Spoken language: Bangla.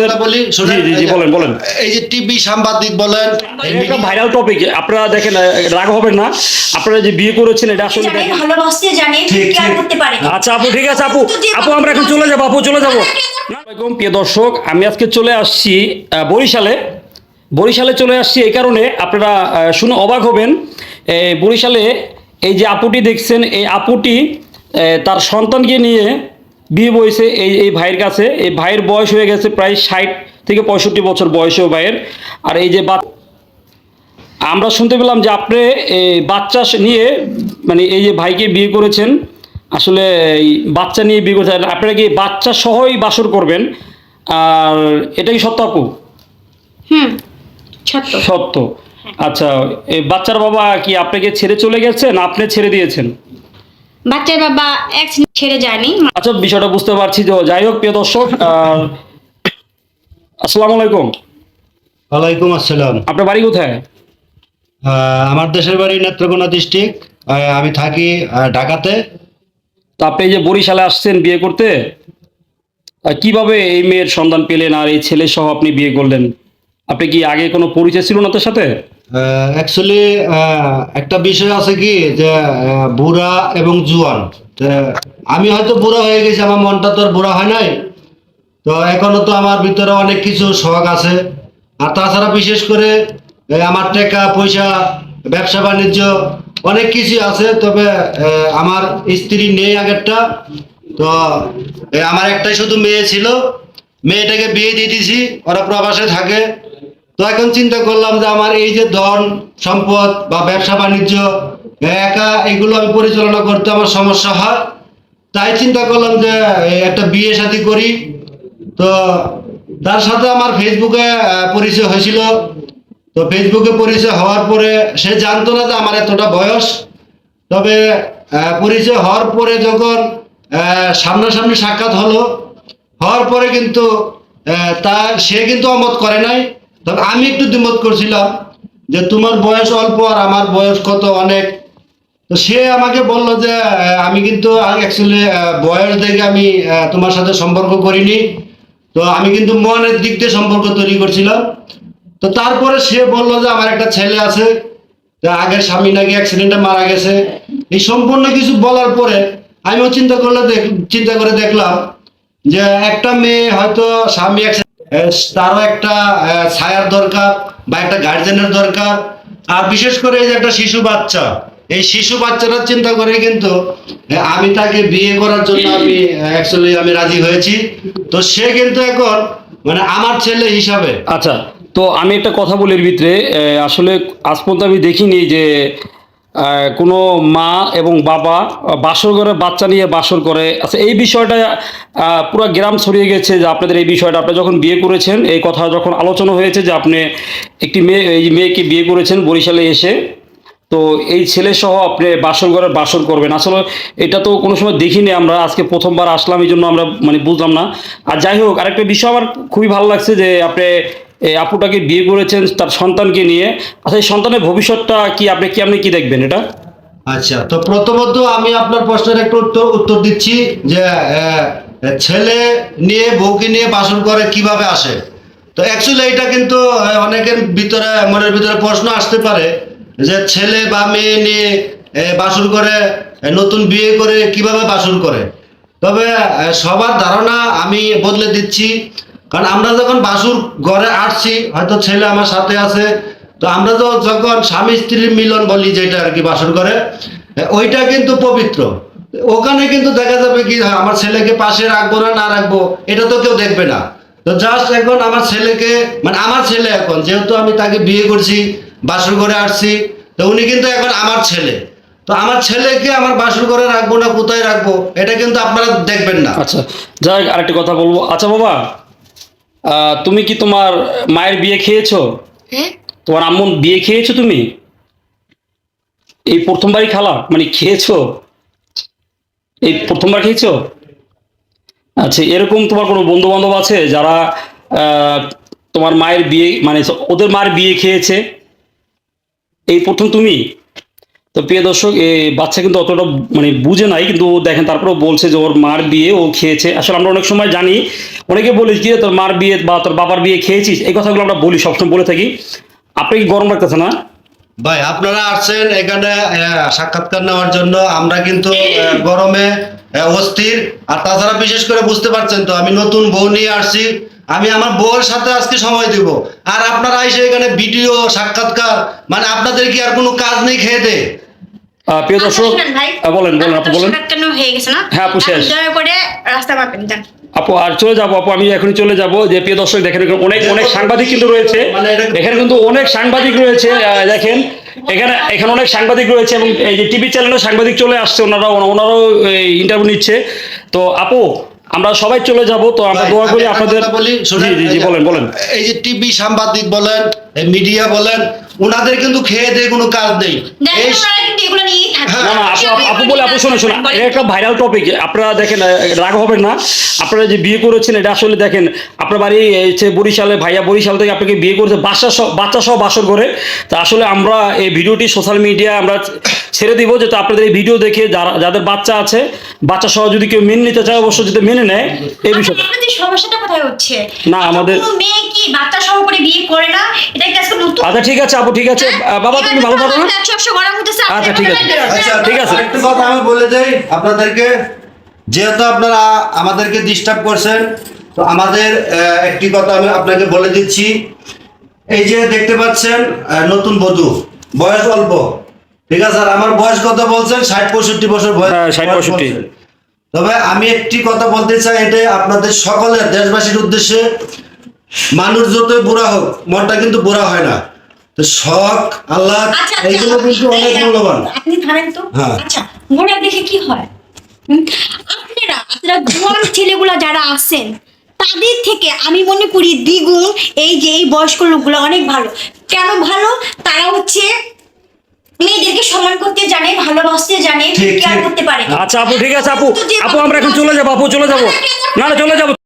কথা বলি শোনেন, জি, জি, জি, এই যে- বলেন, বলেন। এই যে টিভি সাংবাদিক বলেন একটা ভাইরাল টপিক আপনারা দেখেন রাগ হবেন না। আপনারা যে বিয়ে করেছেন এটা আসলে দেখেন। ভালোবাসতে জানে ঠিক, কেয়ার ঠিক। করতে পারে আচ্ছা আপু ঠিক আছে আপু। আপু আমরা এখন চলে যাব আপু চলে যাব। আসসালামাইকুম প্রিয় দর্শক আমি আজকে চলে আসছি আহ, বরিশালে। বরিশালে চলে আসছি এই কারণে আপনারা শুনে অবাক হবেন। বরিশালে এই যে আপুটি দেখছেন এই আপুটি তার সন্তানকে নিয়ে বিয়ে বইছে এই এই ভাইয়ের কাছে এই ভাইয়ের বয়স হয়ে গেছে প্রায় ষাট থেকে পঁয়ষট্টি বছর বয়সেও ভাইয়ের। আর এই যে আমরা শুনতে পেলাম যে আপনি এই বাচ্চা নিয়ে মানে এই যে ভাইকে বিয়ে করেছেন আসলে এই বাচ্চা নিয়ে বিয়ে করেছেন আপনারা কি বাচ্চা সহই বাসর করবেন? আর এটা কি সত্য আপু? হুম সত্য। সত্য। আচ্ছা এই বাচ্চার বাবা কি আপনাকে ছেড়ে চলে গেছেন আপনি ছেড়ে দিয়েছেন? বাচ্চার বাবা এক ছেড়ে যায়নি। আচ্ছা বিষয়টা বুঝতে পারছি তো। যাই হোক প্রিয় দর্শক আসসালামু আলাইকুম। ওয়ালাইকুম আসসালাম। আপনার বাড়ি কোথায়? আমার দেশের বাড়ি নেত্রকোনা ডিস্ট্রিক্ট। আমি থাকি ঢাকাতে। তো আপনি যে বরিশালে আসছেন বিয়ে করতে কীভাবে এই মেয়ের সন্ধান পেলেন আর এই ছেলে সহ আপনি বিয়ে করলেন? আপনি কি আগে কোনো পরিচয় ছিল না তার সাথে? অ্যাকচুয়ালি একটা বিষয় আছে কি যে বুড়া এবং জুয়ান। আমি হয়তো বুড়া হয়ে গেছি, আমার মনটা তো আর বুড়া হয় নাই। তো এখনও তো আমার ভিতরে অনেক কিছু শখ আছে। আর তাছাড়া বিশেষ করে আমার টাকা পয়সা, ব্যবসা বাণিজ্য, অনেক কিছু আছে। তবে আমার স্ত্রী নেই আগেরটা। তো আমার একটাই শুধু মেয়ে ছিল। মেয়েটাকে বিয়ে দিয়ে দিয়েছি, ওরা প্রবাসে থাকে। তো এখন চিন্তা করলাম যে আমার এই যে ধন, সম্পদ বা ব্যবসা বাণিজ্য একা এগুলো আমি পরিচালনা করতে আমার সমস্যা হয়। তাই চিন্তা করলাম যে একটা বিয়ে শাদী করি। তো তার সাথে আমার ফেসবুকে পরিচয় হয়েছিল। তো ফেসবুকে পরিচয় হওয়ার পরে সে জানতো না যে আমার এতটা বয়স। তবে পরিচয় হওয়ার পরে যখন সামনাসামনি সাক্ষাৎ হলো, হওয়ার পরে কিন্তু তা, সে কিন্তু অমত করে নাই। তবে আমি একটু দ্বিমত করছিলাম যে তোমার বয়স অল্প আর আমার বয়স কত অনেক। তো সে আমাকে বলল যে আমি কিন্তু অ্যাকচুয়ালি বয়স দেখে আমি তোমার সাথে সম্পর্ক করিনি। তো আমি কিন্তু মনের দিক দিয়ে সম্পর্ক তৈরি করছিলাম। তো তারপরে সে বলল যে, আমার একটা ছেলে আছে আগের স্বামী নাকি অ্যাক্সিডেন্টে মারা গেছে। এই সম্পূর্ণ কিছু বলার পরে আমিও চিন্তা করলে চিন্তা করে দেখলাম যে একটা মেয়ে হয়তো স্বামী তারও একটা ছায়ার দরকার বা একটা গার্জেনের দরকার। আর বিশেষ করে এই যে একটা শিশু বাচ্চা, এই শিশু বাচ্চাটার চিন্তা করে কিন্তু আমি তাকে বিয়ে করার জন্য আমি অ্যাকচুয়ালি আমি রাজি হয়েছি। তো সে কিন্তু এখন মানে আমার ছেলে হিসাবে। আচ্ছা তো আমি একটা কথা বলি এর ভিতরে। আসলে আজ পর্যন্ত আমি দেখিনি যে কোনো মা এবং বাবা বাসর ঘরে বাচ্চা নিয়ে বাসর করে। আচ্ছা এই বিষয়টা পুরো গ্রাম ছড়িয়ে গেছে যে আপনাদের এই বিষয়টা। আপনি যখন বিয়ে করেছেন, এই কথা যখন আলোচনা হয়েছে যে আপনি একটি মেয়ে, এই মেয়েকে বিয়ে করেছেন বরিশালে এসে, তো এই ছেলে সহ আপনি বাসর ঘরে বাসর করবেন। আসলে এটা তো কোনো সময় দেখিনি আমরা, আজকে প্রথমবার আসলাম, এই জন্য আমরা মানে বুঝলাম না। আর যাই হোক, আরেকটা বিষয় আমার খুবই ভালো লাগছে যে আপনি এই আপুটাকে বিয়ে করেছেন তার সন্তানকে নিয়ে। আচ্ছা এই সন্তানের ভবিষ্যৎটা কি? আপনি কি আপনি কি দেখবেন এটা? আচ্ছা তো প্রথমত আমি আপনার প্রশ্নের একটা উত্তর উত্তর দিচ্ছি যে ছেলে নিয়ে, বউকে নিয়ে বাসন করে কীভাবে আসে? তো অ্যাকচুয়ালি এটা কিন্তু অনেকের ভিতরে, মনের ভিতরে প্রশ্ন আসতে পারে যে ছেলে বা মেয়ে নিয়ে বাসন করে নতুন বিয়ে করে কীভাবে বাসন করে? তবে সবার ধারণা আমি বদলে দিচ্ছি কারণ আমরা যখন বাসুর ঘরে আসছি হয়তো ছেলে আমার সাথে আছে তো আমরা তো যখন স্বামী স্ত্রীর মিলন বলি যেটা আর কি বাসর ঘরে ওইটা কিন্তু পবিত্র। ওখানে কিন্তু দেখা যাবে কি হ্যাঁ, আমার ছেলেকে পাশে রাখব না না রাখব এটা তো কেউ দেখবে না। তো জাস্ট এখন আমার ছেলেকে মানে আমার ছেলে এখন যেহেতু আমি তাকে বিয়ে করছি বাসর ঘরে আসছি তো উনি কিন্তু এখন আমার ছেলে। তো আমার ছেলেকে আমার বাসর ঘরে রাখব না কোথায় রাখব এটা কিন্তু আপনারা দেখবেন না। আচ্ছা যাই আরেকটা কথা বলব। আচ্ছা বাবা তুমি কি তোমার মায়ের বিয়ে খেয়েছো? হ্যাঁ। তোমার আম্মুর বিয়ে খেয়েছো তুমি? এই প্রথমবারই খালা মানে খেয়েছো? এই প্রথমবার খেয়েছো? আচ্ছা এরকম তোমার কোনো বন্ধু বান্ধব আছে যারা আহ, তোমার মায়ের বিয়ে মানে ওদের মায়ের বিয়ে খেয়েছে? এই প্রথম তুমি? তো প্রিয় দর্শক এই বাচ্চা কিন্তু অতটা মানে বুঝে নাই কিন্তু দেখেন তারপরেও বলছে যে ওর মার বিয়ে ও খেয়েছে। আসলে আমরা অনেক সময় জানি অনেকে বলি যে তোর মার বিয়ে বা তোর বাবার বিয়ে খেয়েছিস এই কথাগুলো আমরা বলি সবসময় বলে থাকি। আপনি গরম লাগতেছে না? ভাই আপনারা আসছেন এখানে সাক্ষাৎকার নেওয়ার জন্য। আমরা কিন্তু গরমে অস্থির। আর তাছাড়া বিশেষ করে বুঝতে পারছেন তো আমি নতুন বউ নিয়ে আসছি। আমি আমার বউয়ের সাথে আজকে সময় দিব। আর আপনারা এসে এখানে ভিডিও সাক্ষাৎকার মানে আপনাদের কি আর কোনো কাজ নেই খেয়ে দে? আহ, প্রিয় দর্শক বলেন বলেন আপু বলেন। হয়ে গেছে না? আপু, শেষ। করে রাস্তা মাপেন আপু আর চলে যাব আপু আমি এখনই চলে যাব। যে প্রিয় দর্শক দেখেন অনেক অনেক সাংবাদিক কিন্তু রয়েছে। মানে এখানে কিন্তু অনেক সাংবাদিক রয়েছে দেখেন। এখানে এখানে অনেক সাংবাদিক রয়েছে এবং এই যে টিভি চ্যানেলে সাংবাদিক চলে আসছে ওনারা ওনারাও ইন্টারভিউ নিচ্ছে। তো আপু আমরা সবাই চলে যাব তো আমরা দোয়া করি আপনাদের বলি, জি জি জি বলেন বলেন। এই যে টিভি সাংবাদিক বলেন মিডিয়া বলেন ওনাদের কিন্তু খেয়ে দিয়ে কোনো কাজ নেই। এই আপু বলে আপু শোনো শোনো এটা একটা ভাইরাল টপিক আপনারা দেখেন রাগ হবেন না। আপনারা যে বিয়ে করেছেন এটা আসলে দেখেন আপনার বাড়ি এই যে বরিশালে ভাইয়া বরিশাল থেকে আপনাকে বিয়ে করেছে বাচ্চা সহ বাচ্চা সহ বাসর করে তা আসলে আমরা এই ভিডিওটি সোশ্যাল মিডিয়া আমরা ছেড়ে দিব যাতে আপনাদের এই ভিডিও দেখে যারা যাদের বাচ্চা আছে বাচ্চা সহ যদি কেউ মেনে নিতে চায় অবশ্যই যদি মেনে নেয় এই বিষয়টা। আপনাদের সমস্যাটা কোথায় হচ্ছে? না, আমাদের- কোনো মেয়ে কি বাচ্চা সহ করে বিয়ে করে না? এটা কি আজকে নতুন? আচ্ছা ঠিক আছে আপু ঠিক আছে। বাবা তুমি ভালো থাকো হতেছে আপনি আচ্ছা, ঠিক আছে। আচ্ছা ঠিক আছে। একটা কথা আমি বলে দেই আপনাদেরকে যেহেতু আপনারা আমাদেরকে ডিস্টার্ব করছেন তো আমাদের আহ, একটি কথা আমি আপনাকে বলে দিচ্ছি। এই যে দেখতে পাচ্ছেন আহ, নতুন বধূ বয়স অল্প। ঠিক আছে আর আমার বয়স কত বলছেন? ষাট পঁয়ষট্টি বছর বয়স। হ্যাঁ, 60 বয়স 65 বলছেন। তবে আমি একটি কথা বলতে চাই এটা আপনাদের সকলের দেশবাসীর উদ্দেশ্যে। মানুষ যত বুড়া হোক মনটা কিন্তু বুড়া হয় না। তো শখ আল্লাহ আচ্ছা, আচ্ছা, এইগুলো কিন্তু অনেক মূল্যবান। আপনি থামেন তো। হ্যাঁ। আচ্ছা মোড়া দেখে কি হয়? আপনারা আপনারা জোয়ান ছেলেগুলা যারা আছেন তাদের থেকে আমি মনে করি দ্বিগুণ এই যে এই বয়স্ক লোকগুলো অনেক ভালো। কেন ভালো? তারা হচ্ছে মেয়েদেরকে সম্মান করতে জানে ভালোবাসতে জানে কেয়ার করতে পারে। আচ্ছা আপু ঠিক আছে আপু। আপু আমরা এখন চলে যাব আপু চলে যাব। না না চলে যাব।